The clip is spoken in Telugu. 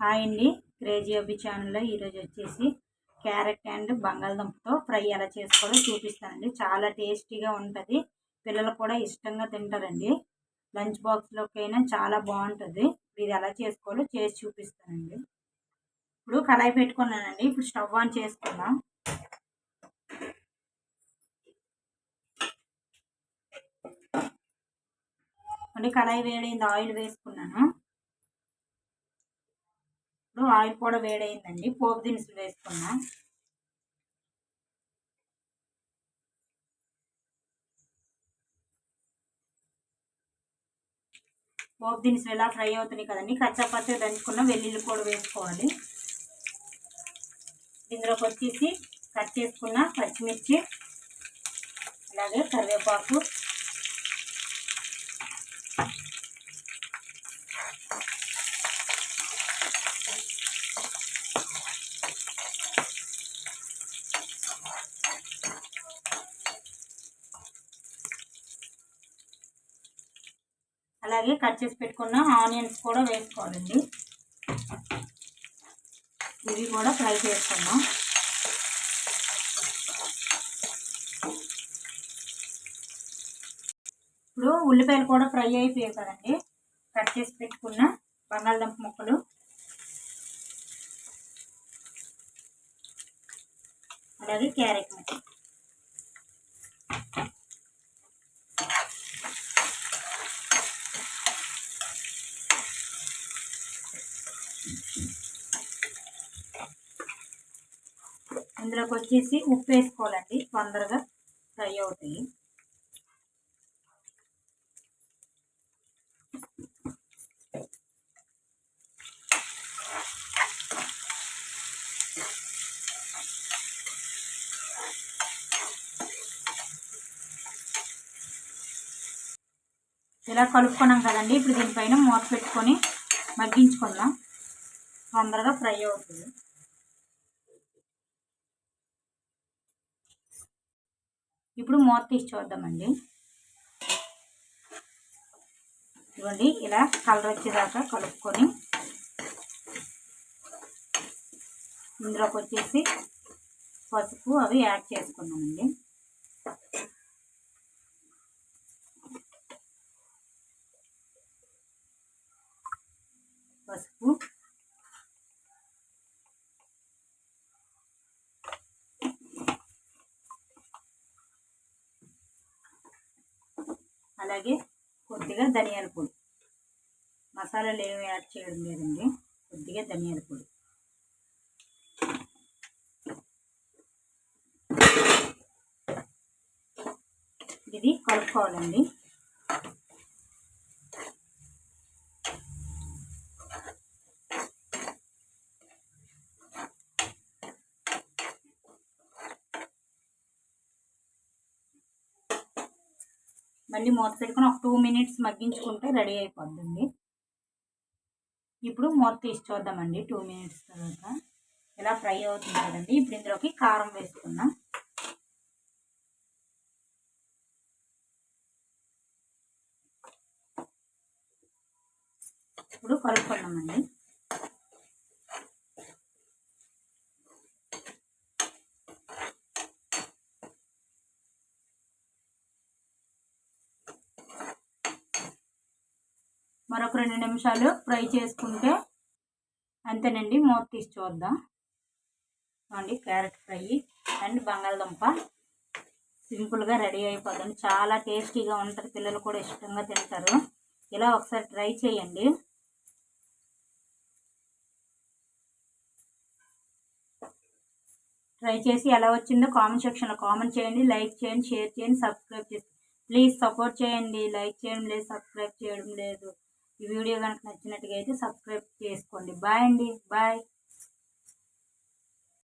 హాయ్ అండి. క్రేజీ అబ్బి ఛానల్లో ఈరోజు వచ్చేసి క్యారెట్ అండ్ బంగాళదుంపతో ఫ్రై ఎలా చేసుకోవాలో చూపిస్తానండి. చాలా టేస్టీగా ఉంటుంది. పిల్లలు కూడా ఇష్టంగా తింటారండి. లంచ్ బాక్స్లోకైనా చాలా బాగుంటుంది. ఇది ఎలా చేసుకోవాలో చేసి చూపిస్తానండి. ఇప్పుడు కళాయి పెట్టుకున్నానండి. ఇప్పుడు స్టవ్ ఆన్ చేసుకుందాం. అంటే కళాయి వేడైంది. ఆయిల్ వేసుకున్నాను. ఆయిల్ కూడా వేడైందండి. పోపు దినుసులు వేసుకున్నా. పోపు దినుసులు ఎలా ఫ్రై అవుతున్నాయి కదండి. కచ్చపచ్చ దంచుకున్న వెల్లుల్లి కూడా వేసుకోవాలి. ఇందులోకి వచ్చేసి కట్ చేసుకున్న పచ్చిమిర్చి అలాగే కరివేపాకు అలాగే కట్ చేసి పెట్టుకున్న ఆనియన్స్ కూడా వేసుకోవాలండి. ఇవి కూడా ఫ్రై చేసుకున్నాం ఇప్పుడు ఉల్లిపాయలు కూడా ఫ్రై అయిపోయాయి కదండి. కట్ చేసి పెట్టుకున్న బంగాళదుంప ముక్కలు. అలాగే క్యారెట్ ముక్కలు. ఇందులోకి వచ్చేసి ఉప్పు వేసుకోవాలండి తొందరగా ఫ్రై అవుతాయి. ఇలా కలుపుకున్నాం కదండి. ఇప్పుడు దీనిపైన మూత పెట్టుకొని మగ్గించుకుందాం. తొందరగా ఫ్రై అవుతుంది. ఇప్పుడు మూత తీసి చూద్దామండి ఇవ్వండి ఇలా కలర్ వచ్చేదాకా కలుపుకొని ఇందులోకి వచ్చేసి పసుపు అవి యాడ్ చేసుకున్నామండి పసుపు అలాగే కొద్దిగా ధనియాల పొడి. మసాలాలు ఏమి యాడ్ చేయడం లేదండి. కొద్దిగా ధనియాల పొడి. ఇది కలుపుకోవాలండి. మళ్ళీ మూత పెట్టుకొని ఒక టూ మినిట్స్ మగ్గించుకుంటే రెడీ అయిపోద్దండి. ఇప్పుడు మూత తీసి చూద్దామండి టూ మినిట్స్ తర్వాత. ఇలా ఫ్రై అవుతుంది కదండి ఇప్పుడు ఇందులోకి కారం వేసుకుందాం. ఇప్పుడు కలుపుకున్నామండి మరొక రెండు నిమిషాలు ఫ్రై చేసుకుంటే అంతేనండి మూత తీసి చూద్దాం. అండి క్యారెట్ ఫ్రై అండ్ బంగాళదుంప. సింపుల్గా రెడీ అయిపోతుంది. చాలా టేస్టీగా ఉంటుంది. పిల్లలు కూడా ఇష్టంగా తింటారు. ఇలా ఒకసారి ట్రై చేయండి. ట్రై చేసి ఎలా వచ్చిందో కామెంట్ సెక్షన్లో కామెంట్ చేయండి. లైక్ చేయండి షేర్ చేయండి సబ్స్క్రైబ్ చేసి ప్లీజ్ సపోర్ట్ చేయండి. లైక్ చేయడం లేదు సబ్స్క్రైబ్ చేయడం లేదు. ఈ వీడియో కనుక నచ్చినట్టుగా అయితే సబ్స్క్రైబ్ చేసుకోండి. బాయ్ అండి. బాయ్.